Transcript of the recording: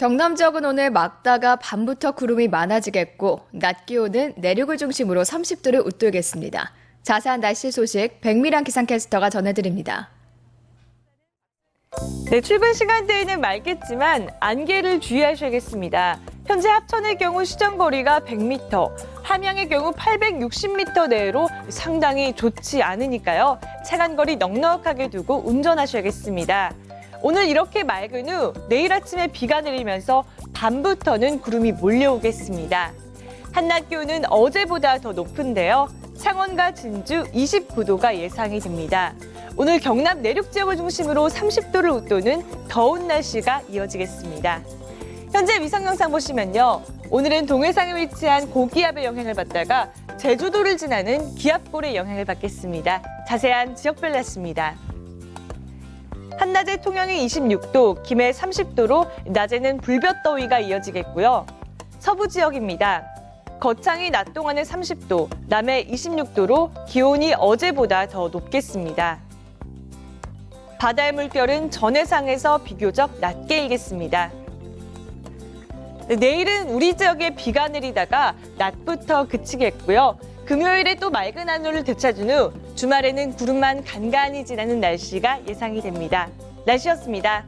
경남 지역은 오늘 막다가 밤부터 구름이 많아지겠고 낮 기온은 내륙을 중심으로 30도를 웃돌겠습니다. 자세한 날씨 소식 백미란 기상캐스터가 전해드립니다. 네, 출근 시간대에는 맑겠지만 안개를 주의하셔야겠습니다. 현재 합천의 경우 시정거리가 100m, 함양의 경우 860m 내로 상당히 좋지 않으니까요. 차간 거리 넉넉하게 두고 운전하셔야겠습니다. 오늘 이렇게 맑은 후 내일 아침에 비가 내리면서 밤부터는 구름이 몰려오겠습니다. 한낮 기온은 어제보다 더 높은데요. 창원과 진주 29도가 예상이 됩니다. 오늘 경남 내륙 지역을 중심으로 30도를 웃도는 더운 날씨가 이어지겠습니다. 현재 위성 영상 보시면요. 오늘은 동해상에 위치한 고기압의 영향을 받다가 제주도를 지나는 기압골의 영향을 받겠습니다. 자세한 지역별 날씨입니다. 한낮에 통영이 26도, 김해 30도로 낮에는 불볕더위가 이어지겠고요. 서부 지역입니다. 거창이 낮 동안에 30도, 남해 26도로 기온이 어제보다 더 높겠습니다. 바다의 물결은 전해상에서 비교적 낮게 일겠습니다. 네, 내일은 우리 지역에 비가 내리다가 낮부터 그치겠고요. 금요일에 또 맑은 하늘을 되찾은 후 주말에는 구름만 간간히 지나는 날씨가 예상이 됩니다. 날씨였습니다.